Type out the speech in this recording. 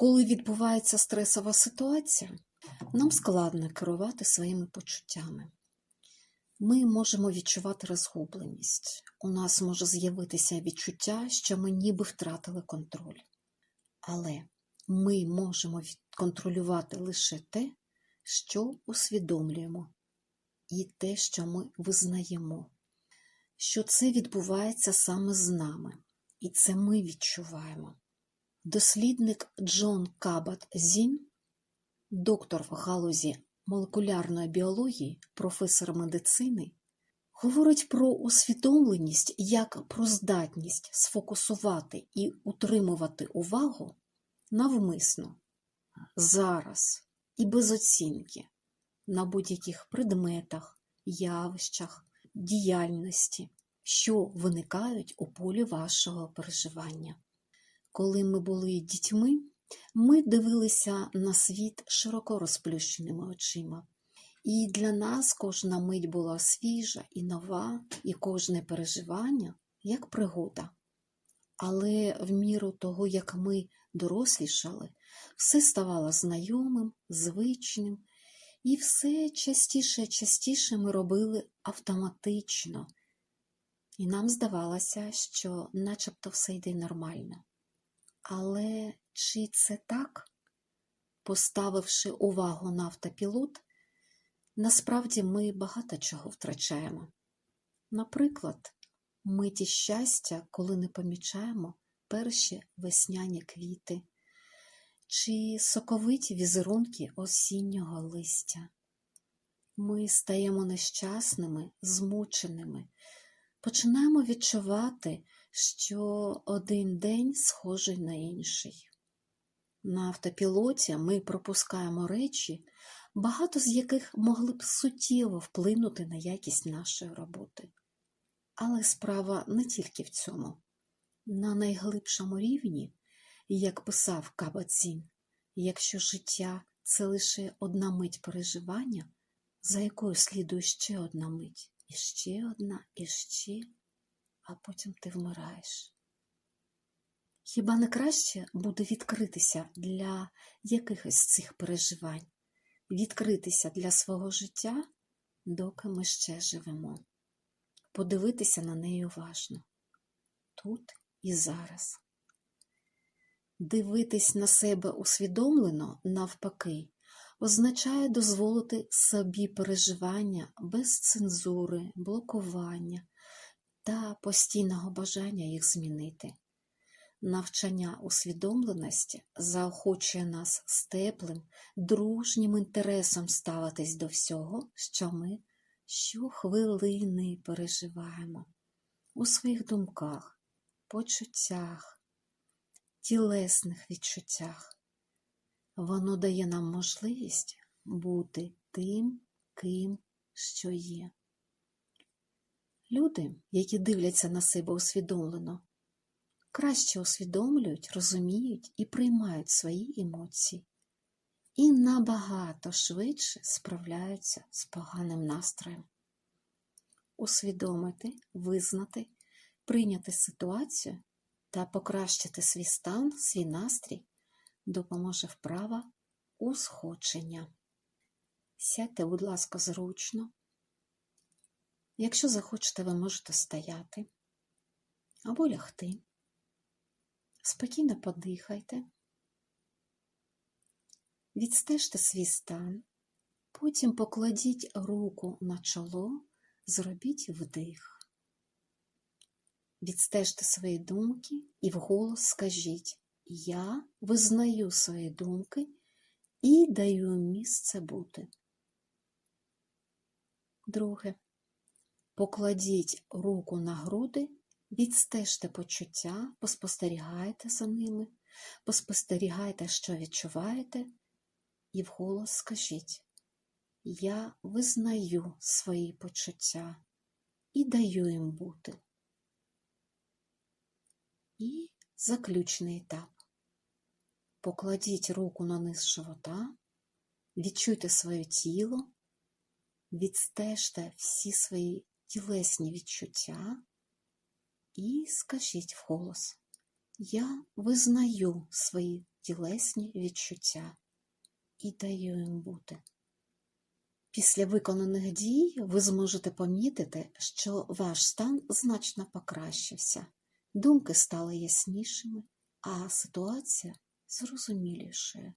Коли відбувається стресова ситуація, нам складно керувати своїми почуттями. Ми можемо відчувати розгубленість. У нас може з'явитися відчуття, що ми ніби втратили контроль. Але ми можемо контролювати лише те, що усвідомлюємо, і те, що ми визнаємо, що це відбувається саме з нами, і це ми відчуваємо. Дослідник Джон Кабат Зін, доктор в галузі молекулярної біології, професор медицини, говорить про усвідомленість як про здатність сфокусувати і утримувати увагу навмисно, зараз і без оцінки на будь-яких предметах, явищах, діяльності, що виникають у полі вашого переживання. Коли ми були дітьми, ми дивилися на світ широко розплющеними очима. І для нас кожна мить була свіжа і нова, і кожне переживання як пригода. Але в міру того, як ми дорослішали, все ставало знайомим, звичним, і все частіше частіше ми робили автоматично. І нам здавалося, що начебто все йде нормально. Але чи це так? Поставивши увагу на автопілот, насправді ми багато чого втрачаємо. Наприклад, миті щастя, коли не помічаємо перші весняні квіти чи соковиті візерунки осіннього листя. Ми стаємо нещасними, змученими, починаємо відчувати, що один день схожий на інший. На автопілоті ми пропускаємо речі, багато з яких могли б суттєво вплинути на якість нашої роботи. Але справа не тільки в цьому. На найглибшому рівні, як писав Кабацін, якщо життя це лише одна мить переживання, за якою слідує ще одна мить, і ще одна, і ще, а потім ти вмираєш. Хіба не краще буде відкритися для якихось цих переживань, відкритися для свого життя, доки ми ще живемо, подивитися на неї уважно, тут і зараз. Дивитись на себе усвідомлено, навпаки, означає дозволити собі переживання без цензури, блокування та постійного бажання їх змінити. Навчання усвідомленості заохочує нас з теплим, дружнім інтересом ставитись до всього, що ми щохвилини переживаємо у своїх думках, почуттях, тілесних відчуттях. Воно дає нам можливість бути тим, ким що є. Люди, які дивляться на себе усвідомлено, краще усвідомлюють, розуміють і приймають свої емоції, і набагато швидше справляються з поганим настроєм. Усвідомити, визнати, прийняти ситуацію та покращити свій стан, свій настрій допоможе вправа усхочення. Сядьте, будь ласка, зручно. Якщо захочете, ви можете стояти або лягти. Спокійно подихайте, відстежте свій стан, потім покладіть руку на чоло, зробіть вдих. Відстежте свої думки і вголос скажіть Я визнаю свої думки і даю місце бути. Друге. Покладіть руку на груди, відстежте почуття, поспостерігайте за ними, поспостерігайте, що відчуваєте, і вголос скажіть Я визнаю свої почуття і даю їм бути. І заключний етап. Покладіть руку на низ живота, відчуйте своє тіло, відстежте всі свої тілесні відчуття і скажіть вголос Я визнаю свої тілесні відчуття і даю їм бути. Після виконаних дій ви зможете помітити, що ваш стан значно покращився, думки стали яснішими, а ситуація зрозумілішою.